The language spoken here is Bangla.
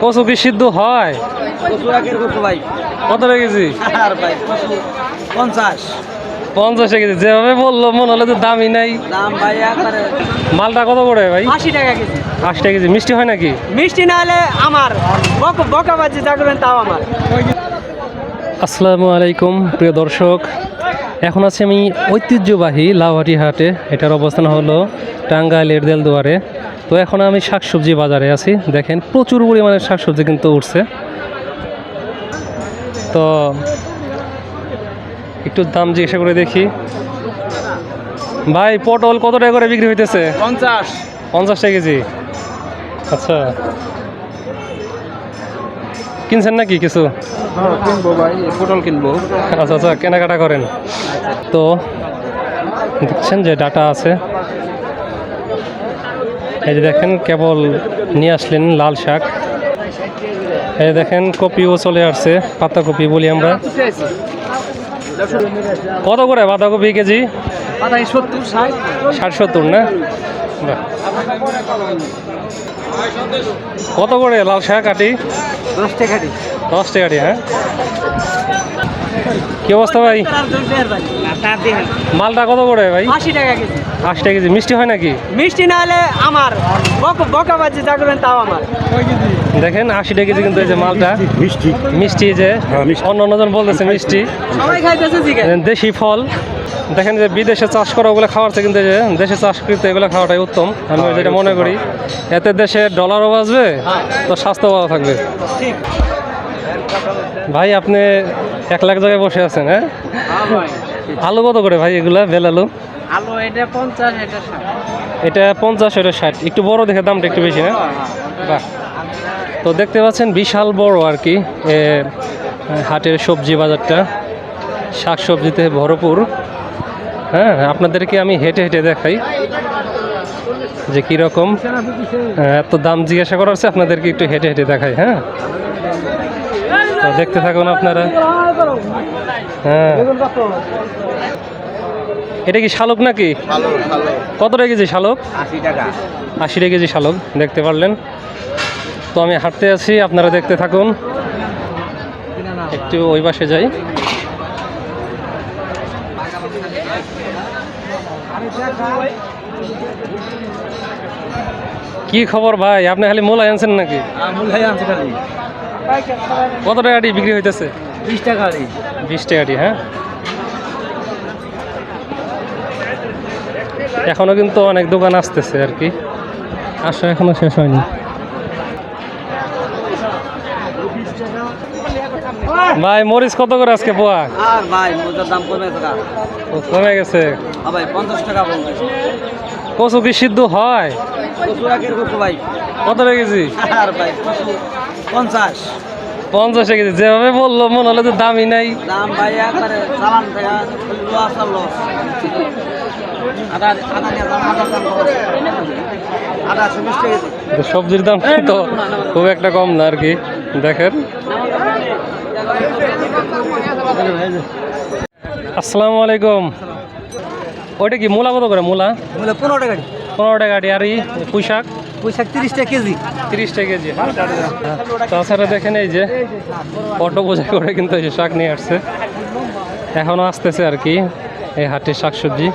কচু কি সিদ্ধ হয়? কত কেজি? পঞ্চাশ। পঞ্চাশ কেজি। যেভাবে বলল মনে হলো যে দামই নাই। মালটা কত করে ভাই? আশি টাকা কেজি। আশি টাকা কেজি। মিষ্টি হয় নাকি? মিষ্টি না হলে আমার বক- যা করবেন তাও আমার। আসসালামু আলাইকুম প্রিয় দর্শক। এখন আছি আমি ঐতিহ্যবাহী লাউহাটি হাটে। এটার অবস্থান হলো টাঙ্গাইলের দেলদুয়ারে। তো এখন আমি শাকসবজি বাজারে আছি। দেখেন প্রচুর পরিমাণে শাকসবজি কিন্তু উঠছে। তো একটু দাম জিজ্ঞাসা করে দেখি। ভাই পটল কত টাকা করে বিক্রি হইতেছে? পঞ্চাশ। পঞ্চাশ টাকা কেজি। আচ্ছা। কিনছেন নাকি কিছু? কিনবো ভাই পটল কিনবো। আচ্ছা আচ্ছা কেনাকাটা করেন। তো দেখছেন যে ডাটা আছে। এই যে দেখেন, কেবল নিয়ে আসলেন লাল শাক। এই দেখেন, কপিও চলে আসছে, পাতাকপি বলি আমরা। কত করে বাঁধাকপি কেজি? ষাট সত্তর না? কত করে লাল শাক আটি? দশ টাকা দশ টাকাটি হ্যাঁ? কি অবস্থা ভাই? মালটা কত করে ভাই? আশি টাকা কেজি। আশি টাকা কেজি। মিষ্টি হয় নাকি? মিষ্টি না হলে আমার বক- বকাবাজি যা করবেন তাও আমার। দেখেন আশি টাকা কেজি কিন্তু এই যে মালটা। মিষ্টি। মিষ্টি যে অন্য অন্যজন বলতেছে মিষ্টি। সবাই খাইতেছে চিকেন দেশি ফল। দেখেন যে বিদেশে চাষ করা ওগুলো খাওয়ার থেকে কিন্তু যে দেশে চাষ করতে এগুলো খাওয়াটাই উত্তম। আমি যেটা মনে করি এতে দেশে ডলারও বাঁচবে তো স্বাস্থ্য ভালো থাকবে। ভাই আপনি এক লাখ জায়গায় বসে আছেন হ্যাঁ? আলু কত করে ভাই এগুলা বেল আলু? আলু এটা পঞ্চাশ এটা ষাট। এটা পঞ্চাশ এটা ষাট। একটু বড় দেখে দামটা একটু বেশি না? বাহ। তো দেখতে পাচ্ছেন বিশাল বড় আর কি। এ, হাটের সবজি বাজারটা শাক সবজিতে ভরপুর। হ্যাঁ আপনাদেরকে আমি হেঁটে হেঁটে দেখাই যে কীরকম এত দাম জিজ্ঞাসা করা হচ্ছে আপনাদেরকে একটু হেঁটে হেঁটে দেখাই হ্যাঁ? দেখতে থাকুন আপনারা। হ্যাঁ। এটা কি শালক নাকি? কত টাকা কেজি শালুক? আশি টাকা কেজি শালক, দেখতে পারলেন। তো আমি হাঁটতে আছি, আপনারা দেখতে থাকুন। একটু ওই পাশে যাই। কি খবর ভাই? আপনি খালি মূলা আনছেন নাকি? মূলাই খালি। কত টাকাটি বিক্রি হইতেছে? বিশ টাকা দিই বিশ টাকাটি হ্যাঁ? এখনও কিন্তু অনেক দোকান আসতেছে আর কি। আসা এখনও শেষ হয়নি। ভাই মরিচ কত করে আজকে পোয়া? আর ভাই মোজার দাম কমে টাকা কমে গেছে। ভাই পঞ্চাশ টাকা বলতেছে কচু কি সিদ্ধ হয়? কত কেজি? পঞ্চাশ। পঞ্চাশ কেজি। যেভাবে বলল মনে হলো যে দামই নাই। দাম ভাই একবারে চালান সবজির দাম তো খুব একটা কম না আর কি। দেখেন। আসসালামু আলাইকুম। ওইটা কি মূলা কত করে মূলা? পনেরোটা পনেরো টাকা। পনেরো টাকা আর এই পুঁই শাক পয়সা তিরিশ টাকা কেজি। তিরিশ টাকা কেজি। তাছাড়া দেখেন এই যে অটো বোঝাই করে কিন্তু এই যে শাক নিয়ে আসছে। এখনও আসতেছে আর কি এই হাটের শাকসবজি।